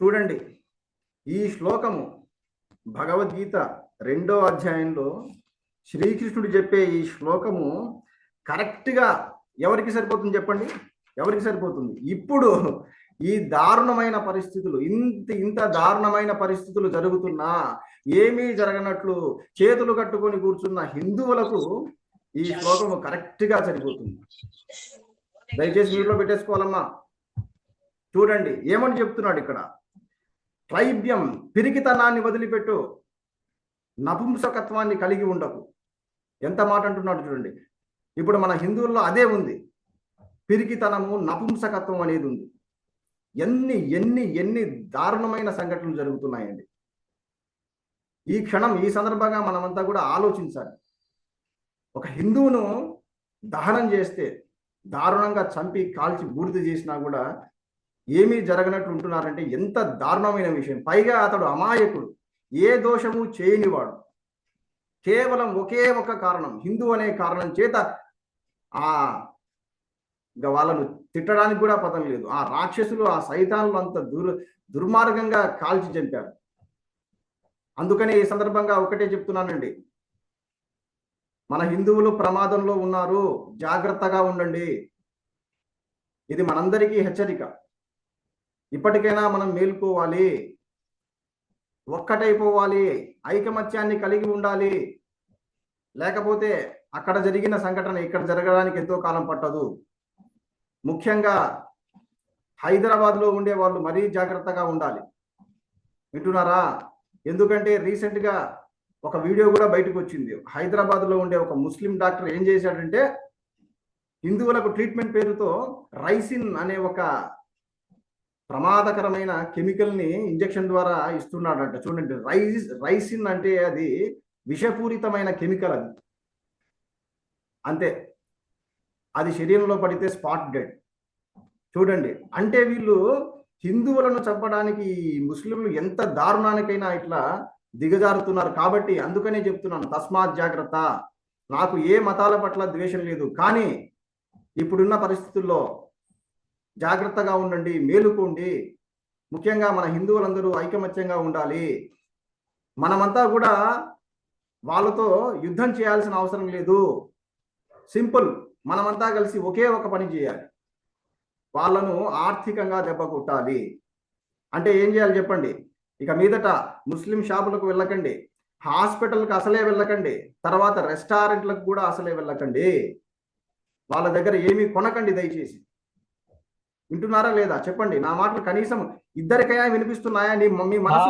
చూడండి. ఈ శ్లోకము భగవద్గీత రెండో అధ్యాయంలో శ్రీకృష్ణుడు చెప్పే ఈ శ్లోకము కరెక్ట్గా ఎవరికి సరిపోతుంది చెప్పండి? ఎవరికి సరిపోతుంది? ఇప్పుడు ఈ దారుణమైన పరిస్థితులు ఇంత ఇంత దారుణమైన పరిస్థితులు జరుగుతున్నా ఏమీ జరగనట్లు చేతులు కట్టుకొని కూర్చున్న హిందువులకు ఈ శ్లోకము కరెక్ట్గా సరిపోతుంది. దయచేసి వీటిలో పెట్టేసుకోవాలమ్మా. చూడండి ఏమని చెప్తున్నాడు ఇక్కడ? ట్రైబ్యం పిరికితనాన్ని వదిలిపెట్టు. నపుంసకత్వాన్ని కలిగి ఉండకు. ఎంత మాట అంటున్నాడు చూడండి. ఇప్పుడు మన హిందువుల్లో అదే ఉంది. పిరికితనము నపుంసకత్వం అనేది ఉంది. ఎన్ని ఎన్ని ఎన్ని దారుణమైన సంఘటనలు జరుగుతున్నాయండి. ఈ క్షణం ఈ సందర్భంగా మనమంతా కూడా ఆలోచించాలి. ఒక హిందువును దహనం చేస్తే దారుణంగా చంపి కాల్చి బూడిద చేసినా కూడా ఏమీ జరగనట్లు ఉంటున్నారంటే ఎంత దారుణమైన విషయం. పైగా అతడు అమాయకుడు. ఏ దోషము చేయనివాడు. కేవలం ఒకే ఒక కారణం. హిందూ అనే కారణం చేత ఆ వాళ్ళను తిట్టడానికి కూడా పదం లేదు. ఆ రాక్షసులు ఆ సైతాన్లు అంత దుర్ దుర్మార్గంగా కాల్చి చంపారు. అందుకనే ఈ సందర్భంగా ఒకటే చెప్తున్నానండి. మన హిందువులు ప్రమాదంలో ఉన్నారు. జాగ్రత్తగా ఉండండి. ఇది మనందరికీ హెచ్చరిక. ఇప్పటికైనా మనం మేల్కోవాలి. ఒక్కటైపోవాలి. ఐకమత్యాన్ని కలిగి ఉండాలి. లేకపోతే అక్కడ జరిగిన సంఘటన ఇక్కడ జరగడానికి ఎంతో కాలం పట్టదు. ముఖ్యంగా హైదరాబాద్లో ఉండే వాళ్ళు మరీ జాగ్రత్తగా ఉండాలి. వింటున్నారా? ఎందుకంటే రీసెంట్గా ఒక వీడియో కూడా బయటకు వచ్చింది హైదరాబాద్లో ఉండే ఒక ముస్లిం డాక్టర్ ఏం చేశాడంటే హిందువులకు ట్రీట్మెంట్ పేరుతో రైసిన్ అనే ఒక ప్రమాదకరమైన కెమికల్ని ఇంజెక్షన్ ద్వారా ఇస్తున్నాడంట. చూడండి రైస్ రైసిన్ అంటే అది విషపూరితమైన కెమికల్ అది. అంతే. అది శరీరంలో పడితే స్పాట్ డెడ్. చూడండి అంటే వీళ్ళు హిందువులను చంపడానికి ఈ ముస్లింలు ఎంత దారుణానికైనా ఇట్లా దిగజారుతున్నారు కాబట్టి అందుకనే చెప్తున్నాను తస్మాత్ జాగ్రత్త. నాకు ఏ మతాల పట్ల ద్వేషం లేదు. కానీ ఇప్పుడున్న పరిస్థితుల్లో జాగ్రత్తగా ఉండండి మేలుకోండి. ముఖ్యంగా మన హిందువులందరూ ఐకమత్యంగా ఉండాలి. మనమంతా కూడా వాళ్ళతో యుద్ధం చేయాల్సిన అవసరం లేదు. సింపుల్ మనమంతా కలిసి ఒకే ఒక పని చేయాలి. వాళ్ళను ఆర్థికంగా దెబ్బ కొట్టాలి. అంటే ఏం చేయాలి చెప్పండి? ఇక మీదట ముస్లిం షాపులకు వెళ్ళకండి. హాస్పిటల్కి అసలే వెళ్ళకండి. తర్వాత రెస్టారెంట్లకు కూడా అసలే వెళ్ళకండి. వాళ్ళ దగ్గర ఏమీ కొనకండి దయచేసి. వింటున్నారా లేదా? చెప్పండి. నా మాటలు కనీసం ఇద్దరికైనా వినిపిస్తున్నాయా? నీ మీ మనసు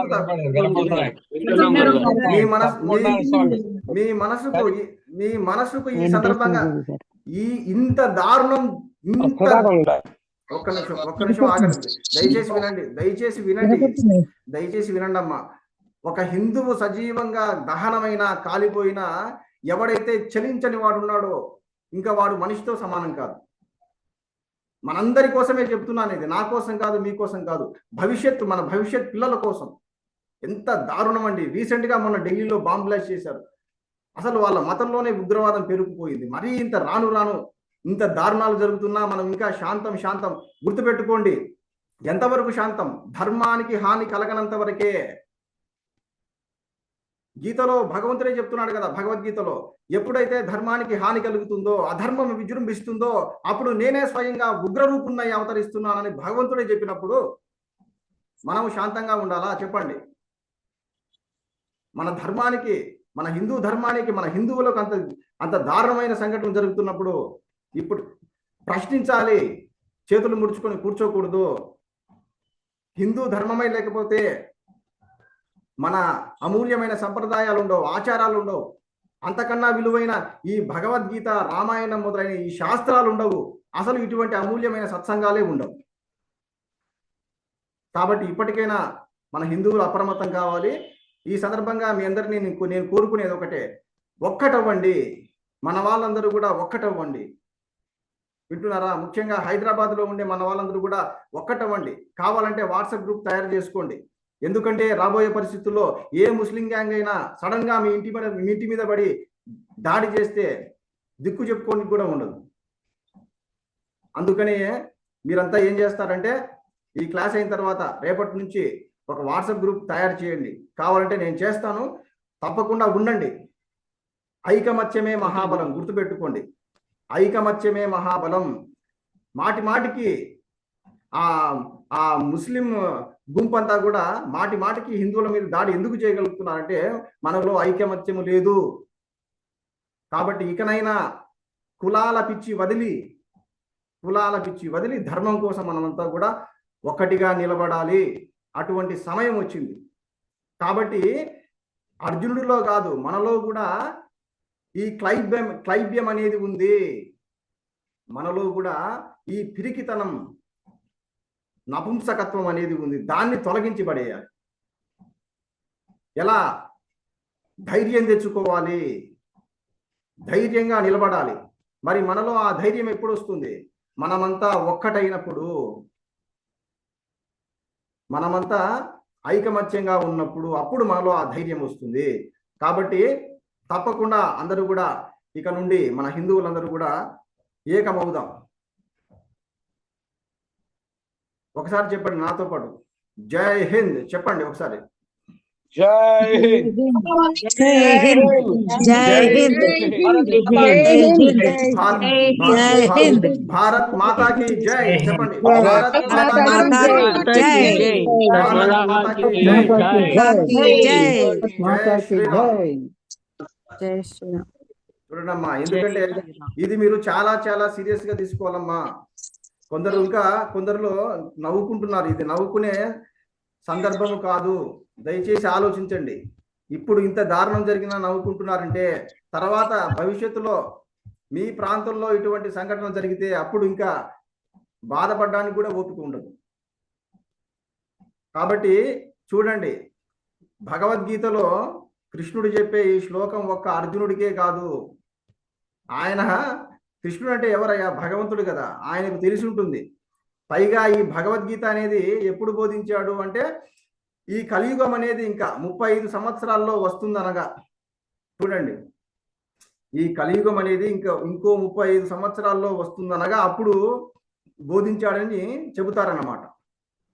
మీ మనసు మీ- మీ మనసుకు ఈ- మీ మనసుకు ఈ సందర్భంగా ఈ ఇంత దారుణం ఇంత ఒక్క నిమిషం ఒక్క నిమిషం ఆగండి. దయచేసి వినండి. దయచేసి వినండి. దయచేసి వినండి అమ్మా ఒక హిందువు సజీవంగా దహనమైన కాలిపోయినా ఎవడైతే చలించని వాడు ఉన్నాడో ఇంకా వాడు మనిషితో సమానం కాదు. మనందరి కోసమే చెప్తున్నాను ఇది. నా కోసం కాదు మీకోసం కాదు. భవిష్యత్తు మన భవిష్యత్ పిల్లల కోసం. ఎంత దారుణం అండి రీసెంట్గా మొన్న ఢిల్లీలో బాంబ్ బ్లాస్ట్ చేశారు. అసలు వాళ్ళ మతంలోనే ఉగ్రవాదం పెరిగిపోయింది. మరీ ఇంత రాను రాను ఇంత దారుణాలు జరుగుతున్నా మనం ఇంకా శాంతం శాంతం. గుర్తుపెట్టుకోండి ఎంతవరకు శాంతం? ధర్మానికి హాని కలగనంత వరకే గీతలో భగవంతుడే చెప్తున్నాడు కదా భగవద్గీతలో ఎప్పుడైతే ధర్మానికి హాని కలుగుతుందో అధర్మం విజృంభిస్తుందో అప్పుడు నేనే స్వయంగా ఉగ్రరూపున్నై అవతరిస్తున్నానని భగవంతుడే చెప్పినప్పుడు మనం శాంతంగా ఉండాలా? చెప్పండి. మన ధర్మానికి మన హిందూ ధర్మానికి మన హిందువులకు అంత అంత దారుణమైన సంఘటన జరుగుతున్నప్పుడు ఇప్పుడు ప్రశ్నించాలి చేతులు ముడుచుకొని కూర్చోకూడదు. హిందూ ధర్మమే లేకపోతే మన అమూల్యమైన సంప్రదాయాలు ఉండవు ఆచారాలు ఉండవు అంతకన్నా విలువైన ఈ భగవద్గీత రామాయణం మొదలైన ఈ శాస్త్రాలు ఉండవు అసలు ఇటువంటి అమూల్యమైన సత్సంగాలే ఉండవు. కాబట్టి ఇప్పటికైనా మన హిందువులు అప్రమత్తం కావాలి. ఈ సందర్భంగా మీ అందరినీ నేను కోరుకునేది ఒకటే. ఒక్కటవ్వండి. మన వాళ్ళందరూ కూడా ఒక్కటవ్వండి. వింటున్నారా? ముఖ్యంగా హైదరాబాద్లో ఉండే మన వాళ్ళందరూ కూడా ఒక్కటవ్వండి. కావాలంటే వాట్సాప్ గ్రూప్ తయారు చేసుకోండి. ఎందుకంటే రాబోయే పరిస్థితుల్లో ఏ ముస్లిం గ్యాంగ్ అయినా సడన్గా మీ ఇంటి మీద మీ ఇంటి మీద పడి దాడి చేస్తే దిక్కు చెప్పుకోనికి కూడా ఉండదు. అందుకనే మీరంతా ఏం చేస్తారంటే ఈ క్లాస్ అయిన తర్వాత రేపటి నుంచి ఒక వాట్సాప్ గ్రూప్ తయారు చేయండి. కావాలంటే నేను చేస్తాను. తప్పకుండా ఉండండి. ఐకమత్యమే మహాబలం గుర్తుపెట్టుకోండి. ఐకమత్యమే మహాబలం. మాటి మాటికి ఆ ఆ ముస్లిం గుంపంతా కూడా మాటి మాటికి హిందువుల మీద దాడి ఎందుకు చేయగలుగుతున్నారంటే మనలో ఐకమత్యము లేదు. కాబట్టి ఇకనైనా కులాల పిచ్చి వదిలి కులాల పిచ్చి వదిలి ధర్మం కోసం మనమంతా కూడా ఒక్కటిగా నిలబడాలి. అటువంటి సమయం వచ్చింది. కాబట్టి అర్జునుడిలో కాదు మనలో కూడా ఈ క్లైబ్యం క్లైబ్యం అనేది ఉంది. మనలో కూడా ఈ పిరికితనం నపుంసకత్వం అనేది ఉంది. దాన్ని తొలగించి పడేయాలి. ఎలా? ధైర్యం తెచ్చుకోవాలి. ధైర్యంగా నిలబడాలి. మరి మనలో ఆ ధైర్యం ఎప్పుడు వస్తుంది మనమంతా ఒక్కటైనప్పుడు మనమంతా ఐకమత్యంగా ఉన్నప్పుడు అప్పుడు మనలో ఆ ధైర్యం వస్తుంది. కాబట్టి తప్పకుండా అందరూ కూడా ఇక నుండి మన హిందువులందరూ కూడా ఏకమవుదాం. ఒకసారి చెప్పండి నాతో పాటు జై హింద్ చెప్పండి ఒకసారి జై హింద్ భారత్ మాతాకి జై చెప్పండి భారత్ ఎందుకంటే ఇది మీరు చాలా చాలా సీరియస్గా తీసుకోవాలమ్మా కొందరు ఇంకా కొందరులో నవ్వుకుంటున్నారు. ఇది నవ్వుకునే సందర్భం కాదు. దయచేసి ఆలోచించండి. ఇప్పుడు ఇంత దారుణం జరిగినా నవ్వుకుంటున్నారంటే తర్వాత భవిష్యత్తులో మీ ప్రాంతంలో ఇటువంటి సంఘటన జరిగితే అప్పుడు ఇంకా బాధపడడానికి కూడా ఓపిక ఉండదు. కాబట్టి చూడండి. భగవద్గీతలో కృష్ణుడు చెప్పే ఈ శ్లోకం ఒక్క అర్జునుడికే కాదు. ఆయన కృష్ణుడు అంటే ఎవరయ్యా భగవంతుడు కదా. ఆయనకు తెలిసి ఉంటుంది. పైగా ఈ భగవద్గీత అనేది ఎప్పుడు బోధించాడు అంటే ఈ కలియుగం అనేది ఇంకా ముప్పై ఐదు సంవత్సరాల్లో వస్తుందనగా. చూడండి. ఈ కలియుగం అనేది ఇంకా ఇంకో ముప్పై ఐదు సంవత్సరాల్లో వస్తుందనగా అప్పుడు బోధించాడని చెబుతారన్నమాట.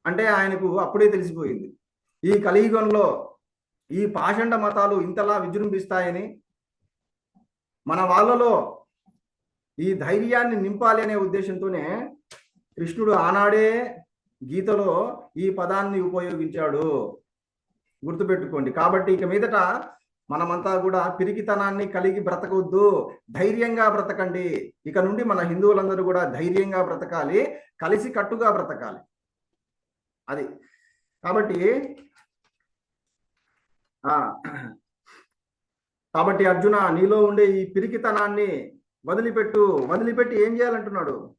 అంటే ఆయనకు అప్పుడే తెలిసిపోయింది. ఈ కలియుగంలో ఈ పాషండ మతాలు ఇంతలా విజృంభిస్తాయని మన వాళ్ళలో ఈ ధైర్యాన్ని నింపాలి అనే ఉద్దేశంతోనే కృష్ణుడు ఆనాడే గీతలో ఈ పదాన్ని ఉపయోగించాడు. గుర్తుపెట్టుకోండి. కాబట్టి ఇక మీదట మనమంతా కూడా పిరికితనాన్ని కలిగి బ్రతకవద్దు. ధైర్యంగా బ్రతకండి. ఇక నుండి మన హిందువులందరూ కూడా ధైర్యంగా బ్రతకాలి. కలిసి కట్టుగా బ్రతకాలి. అది. కాబట్టి ఆ కాబట్టి అర్జున నీలో ఉండే ఈ పిరికితనాన్ని వదిలిపెట్టు వదిలిపెట్టి ఏం చేయాలంటున్నాడు?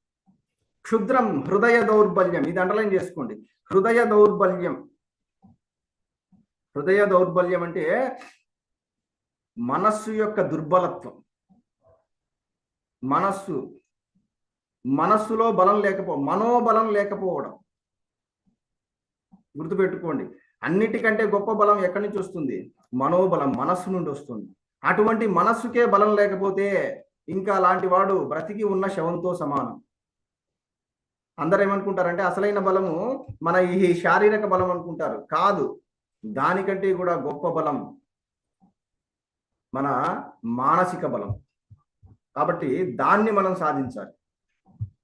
క్షుద్రం హృదయ దౌర్బల్యం. ఇది అండర్లైన్ చేసుకోండి. హృదయ దౌర్బల్యం. హృదయ దౌర్బల్యం అంటే మనస్సు యొక్క దుర్బలత్వం. మనస్సు. మనస్సులో బలం లేకపో మనోబలం లేకపోవడం. గుర్తుపెట్టుకోండి. అన్నిటికంటే గొప్ప బలం ఎక్కడి నుంచి వస్తుంది? మనోబలం మనస్సు నుండి వస్తుంది. అటువంటి మనస్సుకే బలం లేకపోతే ఇంకా అలాంటి వాడు బ్రతికి ఉన్న శవంతో సమానం. అందరు ఏమనుకుంటారంటే అసలైన బలము మన ఈ శారీరక బలం అనుకుంటారు. కాదు దానికంటే కూడా గొప్ప బలం మన మానసిక బలం. కాబట్టి దాన్ని మనం సాధించాలి.